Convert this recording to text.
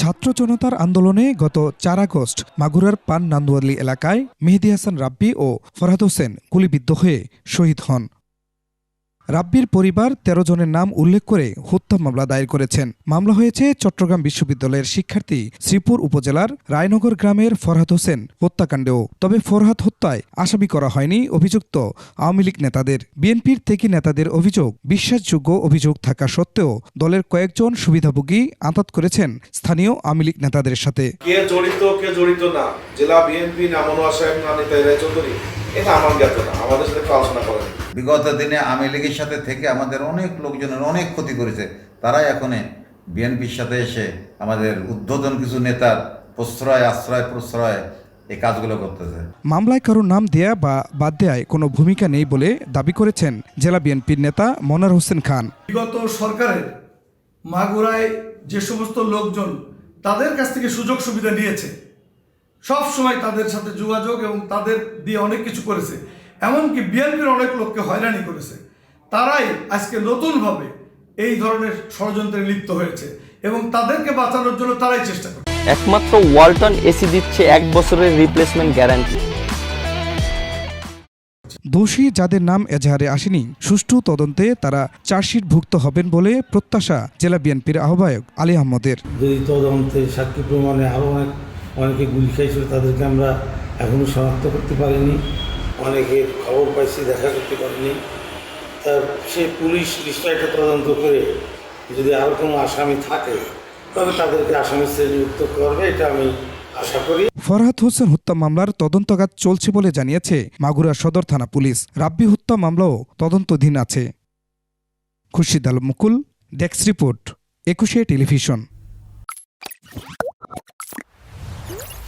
ছাত্র জনতার আন্দোলনে গত চার আগস্ট মাগুরার পান নান্দুয়ালি এলাকায় মেহেদি হাসান রাব্বি ও ফরহাদ হোসেন গুলিবিদ্ধ হয়ে শহীদ হন। রাব্বির পরিবার তেরো জনের নাম উল্লেখ করে হত্যা মামলা দায়ের করেছেন। মামলা হয়েছে চট্টগ্রাম বিশ্ববিদ্যালয়ের শিক্ষার্থী শ্রীপুর উপজেলার রায়নগর গ্রামের ফরহাদ হোসেন হত্যাকাণ্ডেও। তবে ফরহাদ হত্যায় আসামি করা হয়নি অভিযুক্ত আওয়ামী লীগ নেতাদের। বিএনপির থেকে নেতাদের অভিযোগ, বিশ্বাসযোগ্য অভিযোগ থাকা সত্ত্বেও দলের কয়েকজন সুবিধাভোগী আঁতাত করেছেন স্থানীয় আওয়ামী লীগ নেতাদের সাথে। কে জড়িত কে জড়িত না? জেলা বিএনপি না মনোয়ার সাহেব, না চৌধুরী এটা আমার জ্ঞাত না আমাদের সাথে আলোচনা করেনি। বিগত দিনে আওয়ামী লীগের সাথে থেকে আমাদের অনেক লোকজনের অনেক ক্ষতি করেছে। তারাই এখন বিএনপির সাথে এসে আমাদের উদ্বোধন কিছু নেতার প্রশ্রয় আশ্রয় প্রশ্রয় এই কাজগুলো করতেছে। মামলায় কারও নাম দেয়া বা বাদ দেয়ায় কোনো ভূমিকা নেই বলে দাবি করেছেন জেলা বিএনপির নেতা মনার হোসেন খান। বিগত সরকারের মাগুরায় যে সমস্ত লোকজন তাদের কাছ থেকে সুযোগ সুবিধা নিয়েছে সব সময় তাদের সাথে যোগাযোগ এবং তাদের দিয়ে অনেক কিছু করেছে। এমনকি বিএনপির অনেক লোককে হয়রানি করেছে। তারাই আজকে নতুনভাবে এই ধরনের ষড়যন্ত্রে লিপ্ত হয়েছে এবং তাদেরকে বাঁচানোর জন্য তারাই চেষ্টা করে একমাত্র ওয়ালটন এসি দিচ্ছে এক বছরের রিপ্লেসমেন্ট গ্যারান্টি দোষী যাদের নাম এজাহারে আসেনি সুষ্ঠু তদন্তে তারা চার্জশিটভুক্ত হবেন বলে প্রত্যাশা জেলা বিএনপির আহ্বায়ক আলী আহমদের। যদি তদন্তে সাক্ষী প্রমাণে আরও অনেক অনেকে গুলি খাইছিল, তাদেরকে আমরা এখনও শনাক্ত করতে পারিনি। অনেকের খবর পাইছি, দেখা করতে পারিনি। তার সে পুলিশ নিশ্চয় তদন্ত করে যদি আরও কোনো আসামি থাকে, তবে তাদেরকে আসামি শ্রেণীভুক্ত করবে, এটা আমি আশা করি। ফরহাদ হোসেন হত্যা মামলার তদন্তকাজ চলছে বলে জানিয়েছে মাগুরা সদর থানা পুলিশ। রাব্বি হত্যা মামলাও তদন্তধীন আছে। Khurshid Mukul, desk report, Ekushey television. Thank you.